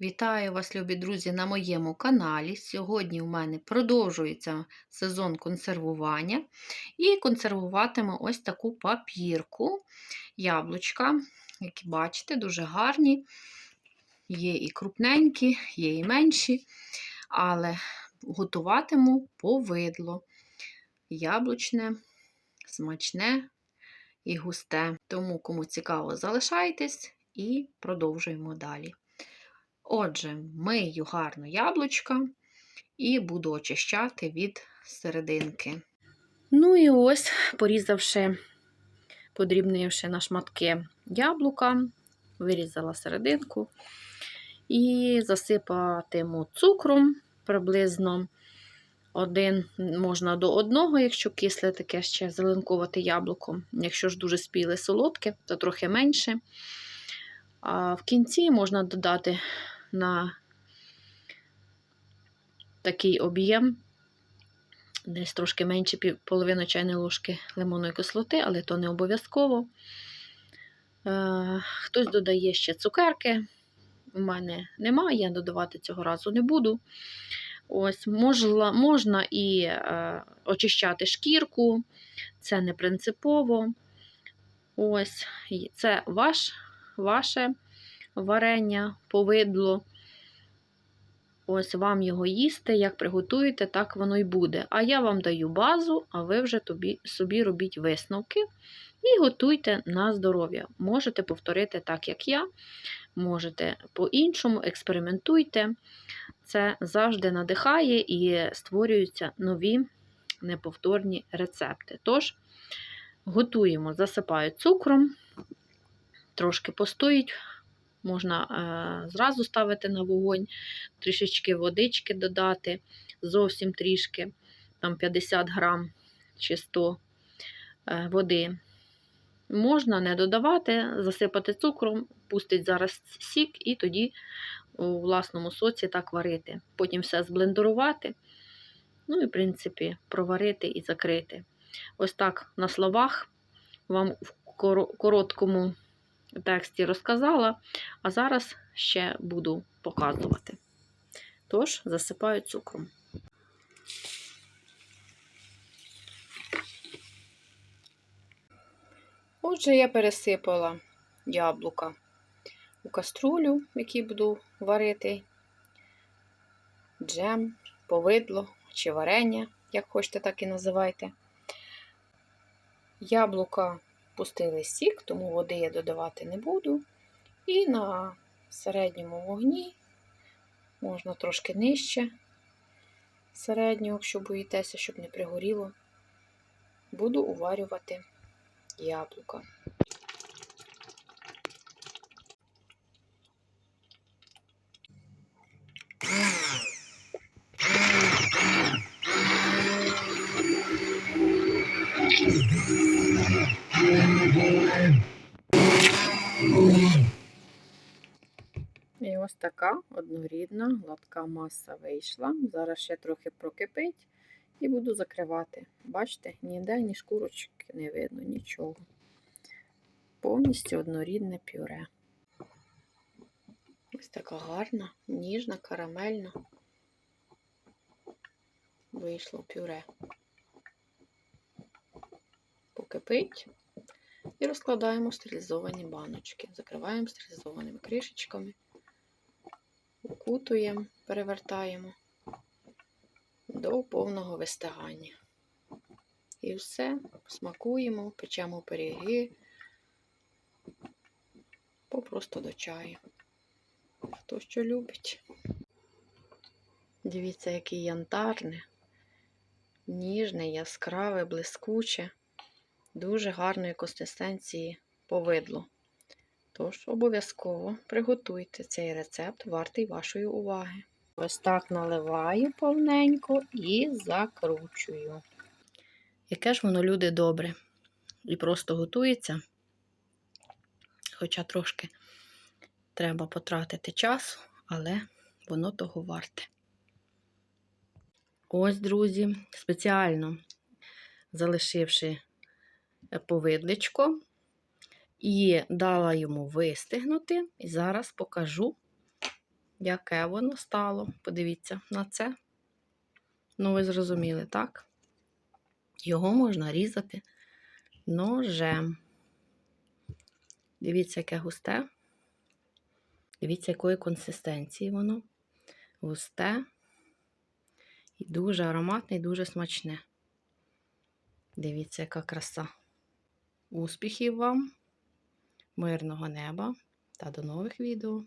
Вітаю вас, любі друзі, на моєму каналі. Сьогодні у мене продовжується сезон консервування. І консервуватиму ось таку папірку. Яблучка, які бачите, дуже гарні. Є і крупненькі, є і менші, але готуватиму повидло. Яблучне, смачне і густе. Тому, кому цікаво, залишайтесь і продовжуємо далі. Отже, мию гарно яблучка і буду очищати від серединки. Ну і ось, порізавши, подрібнивши на шматки яблука, вирізала серединку і засипатиму цукром приблизно один, можна до одного, якщо кисле таке ще зеленкувати яблуко. Якщо ж дуже спіле солодке, то трохи менше. А в кінці можна додати на такий об'єм, десь трошки менше половину чайної ложки лимонної кислоти, але то не обов'язково. Е, хтось додає ще цукерки. У мене немає, я додавати цього разу не буду. Ось, можна, можна і е, очищати шкірку, це не принципово. Ось, це ваш, ваше варення, повидло. Ось вам його їсти, як приготуєте, так воно й буде. А я вам даю базу, а ви вже тобі, собі робіть висновки і готуйте на здоров'я. Можете повторити так, як я, можете по-іншому, експериментуйте. Це завжди надихає і створюються нові неповторні рецепти. Тож, готуємо, засипаю цукром, трошки постоїть. Можна е, зразу ставити на вогонь, трішечки водички додати, зовсім трішки, там 50 грам чи 100 е, води. Можна не додавати, засипати цукром, пустить зараз сік, і тоді у власному соці так варити. Потім все зблендерувати, ну і, в принципі, проварити і закрити. Ось так на словах вам в короткому тексті розказала, а зараз ще буду показувати. Тож, засипаю цукром. Отже, я пересипала яблука у каструлю, в якій буду варити джем, повидло чи варення, як хочете, так і називайте. Яблука пустили сік, тому води я додавати не буду. І на середньому вогні, можна трошки нижче середнього, якщо боїтеся, щоб не пригоріло, буду уварювати яблука. Ось така однорідна гладка маса вийшла. Зараз ще трохи прокипить і буду закривати. Бачите, ніде ні шкурочки не видно, нічого. Повністю однорідне пюре. Ось така гарна, ніжна, карамельна. Вийшло пюре. Покипить і розкладаємо стерилізовані баночки. Закриваємо стерилізованими кришечками, укутуємо, перевертаємо до повного вистигання. І все, смакуємо, печемо пиріги, попросту до чаю. Хто що любить. Дивіться, який янтарне, ніжне, яскраве, блискуче, дуже гарної консистенції повидло. Тож, обов'язково приготуйте цей рецепт, вартий вашої уваги. Ось так наливаю повненько і закручую. Яке ж воно люди добре. І просто готується, хоча трошки треба потратити часу, але воно того варте. Ось, друзі, спеціально залишивши повидличко, і дала йому вистигнути, і зараз покажу, яке воно стало. Подивіться на це. Ну, ви зрозуміли, так? Його можна різати ножем. Дивіться, яке густе. Дивіться, якої консистенції воно. Густе. І дуже ароматне і дуже смачне. Дивіться, яка краса. Успіхів вам, мирного неба та до нових відео!